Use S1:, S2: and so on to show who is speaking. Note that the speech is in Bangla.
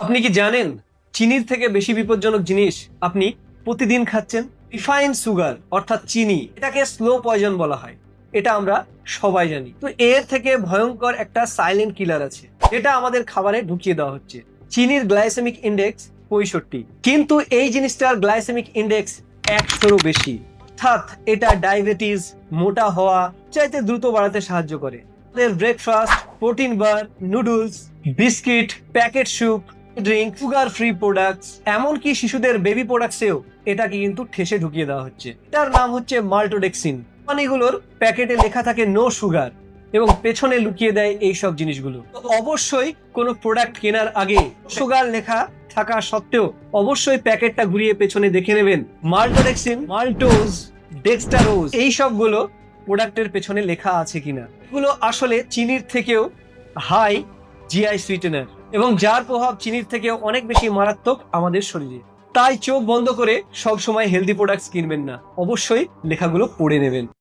S1: আপনি কি জানেন চিনির থেকে বেশি বিপজ্জনক জিনিস আপনি প্রতিদিন খাচ্ছেন? রিফাইন সুগার, অর্থাৎ চিনি, এটাকে স্লো পয়জন বলা হয়। এটা আমরা সবাই জানি। তো এর থেকে ভয়ঙ্কর একটা সাইলেন্ট কিলার আছে। এটা আমাদের খাবারে ঢুকিয়ে দেওয়া হচ্ছে। চিনির গ্লাইসেমিক ইন্ডেক্স পঁয়ষট্টি। কিন্তু এই জিনিসটার গ্লাইসেমিক ইন্ডেক্স একশোরও বেশি। অর্থাৎ এটা ডায়াবেটিস মোটা হওয়া, চাইতে দ্রুত বাড়াতে সাহায্য করে। Breakfast protein bar noodles biscuit packet soup drink sugar free products এমনকি শিশুদের বেবি প্রোডাক্টসেও এটাকে কিন্তু ঠেসে ঢুকিয়ে দেওয়া হচ্ছে। তার নাম হচ্ছে মাল্টোডেক্সিন কোম্পানিগুলোর প্যাকেটে লেখা থাকে নো সুগার এবং পেছনে লুকিয়ে দেয় এই সব জিনিসগুলো অবশ্যই কোনো প্রোডাক্ট কেনার আগে সুগার লেখা থাকা সত্ত্বেও অবশ্যই প্যাকেটটা ঘুরিয়ে পেছনে দেখে নেবেন। মাল্টোডেক্সিন মাল্টোজ ডেক্সটারোজ এই সবগুলো প্রোডাক্টের পেছনে লেখা আছে কিনা। এগুলো আসলে চিনির থেকেও হাই জিআই সুইটেনার এবং যার প্রভাব চিনির থেকে অনেক বেশি মারাত্মক আমাদের শরীরে। তাই চোখ বন্ধ করে সবসময় হেলদি প্রোডাক্টস কিনবেন না। অবশ্যই লেখাগুলো পড়ে নেবেন।